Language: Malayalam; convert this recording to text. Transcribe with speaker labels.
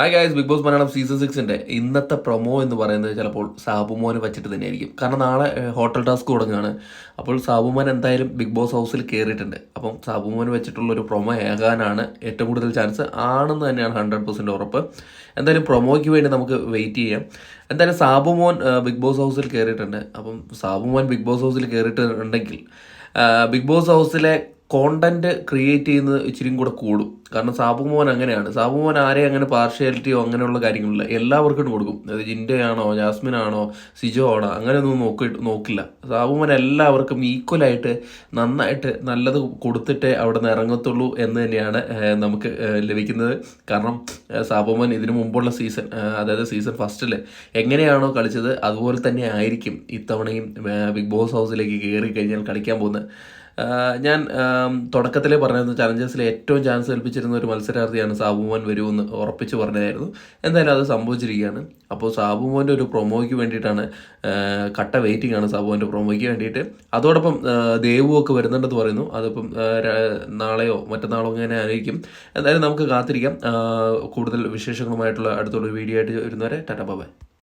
Speaker 1: Hi guys big boss Malayalam season സിക്സിന്റെ ഇന്നത്തെ പ്രൊമോ എന്ന് പറയുന്നത് ചിലപ്പോൾ സാബുമോനെ വെച്ചിട്ട് തന്നെയായിരിക്കും. കാരണം നാളെ ഹോട്ടൽ ടാസ്ക് തുടങ്ങുകയാണ് അപ്പോൾ സാബുമോൻ എന്തായാലും ബിഗ് ബോസ് ഹൗസിൽ കയറിയിട്ടുണ്ട് അപ്പം സാബുമോന് വെച്ചിട്ടുള്ള ഒരു പ്രൊമോ ഏകാനാണ് ഏറ്റവും കൂടുതൽ ചാൻസ് ആണെന്ന് തന്നെയാണ് ഹൺഡ്രഡ് പെർസെന്റ് ഉറപ്പ്. എന്തായാലും പ്രൊമോയ്ക്ക് വേണ്ടി നമുക്ക് വെയിറ്റ് ചെയ്യാം. എന്തായാലും സാബുമോൻ ബിഗ് ബോസ് ഹൗസിൽ കയറിയിട്ടുണ്ട് അപ്പം സാബുമോൻ ബിഗ് ബോസ് ഹൗസിൽ കയറിയിട്ടുണ്ടെങ്കിൽ ബിഗ് ബോസ് ഹൗസിലെ കോണ്ടന്റ് ക്രിയേറ്റ് ചെയ്യുന്നത് ഇച്ചിരി കൂടെ കൂടും. കാരണം സാബുമോൻ അങ്ങനെയാണ്. സാബുമോൻ ആരെയും അങ്ങനെ പാർഷ്യാലിറ്റിയോ അങ്ങനെയുള്ള കാര്യങ്ങളില്ല. എല്ലാവർക്കും കൊടുക്കും. അത് ജിൻഡയാണോ ജാസ്മിൻ ആണോ സിജോ ആണോ അങ്ങനെയൊന്നും നോക്കി നോക്കില്ല. സാബുമോൻ എല്ലാവർക്കും ഈക്വലായിട്ട് നന്നായിട്ട് നല്ലത് കൊടുത്തിട്ടേ അവിടെ നിന്ന് ഇറങ്ങത്തുള്ളൂ എന്ന് തന്നെയാണ് നമുക്ക് ലഭിക്കുന്നത്. കാരണം സാബു സാബുമോൻ ഇതിനു മുമ്പുള്ള സീസൺ അതായത് സീസൺ ഫസ്റ്റിൽ എങ്ങനെയാണോ കളിച്ചത് അതുപോലെ തന്നെ ആയിരിക്കും ഇത്തവണയും ബിഗ് ബോസ് ഹൗസിലേക്ക് കയറി കഴിഞ്ഞാൽ കളിക്കാൻ പോകുന്നത്. ഞാൻ തുടക്കത്തിലെ പറഞ്ഞിരുന്നു ചലഞ്ചേഴ്സിൽ ഏറ്റവും ചാൻസ് കൽപ്പിച്ചിരുന്ന ഒരു മത്സരാർത്ഥിയാണ് സാബുമോൻ വരുമെന്ന് ഉറപ്പിച്ച് പറഞ്ഞതായിരുന്നു. എന്തായാലും അത് സംഭവിച്ചിരിക്കുകയാണ്. അപ്പോൾ സാബുമോന്റെ ഒരു പ്രൊമോയ്ക്ക് വേണ്ടിയിട്ടാണ് കട്ട വെയിറ്റിംഗ് ആണ് സാബുമോന്റെ പ്രൊമോയ്ക്ക് വേണ്ടിയിട്ട്. അതോടൊപ്പം ഒക്കെ വരുന്നുണ്ടെന്ന് പറയുന്നു. അതിപ്പം നാളെയോ മറ്റന്നാളോ അങ്ങനെ ആയിരിക്കും എന്തായാലും നമുക്ക് കാത്തിരിക്കാം. കൂടുതൽ വിശേഷങ്ങളുമായിട്ടുള്ള അടുത്തുള്ള വീഡിയോ ആയിട്ട് വരുന്നവരെ ടാറ്റ ബൈ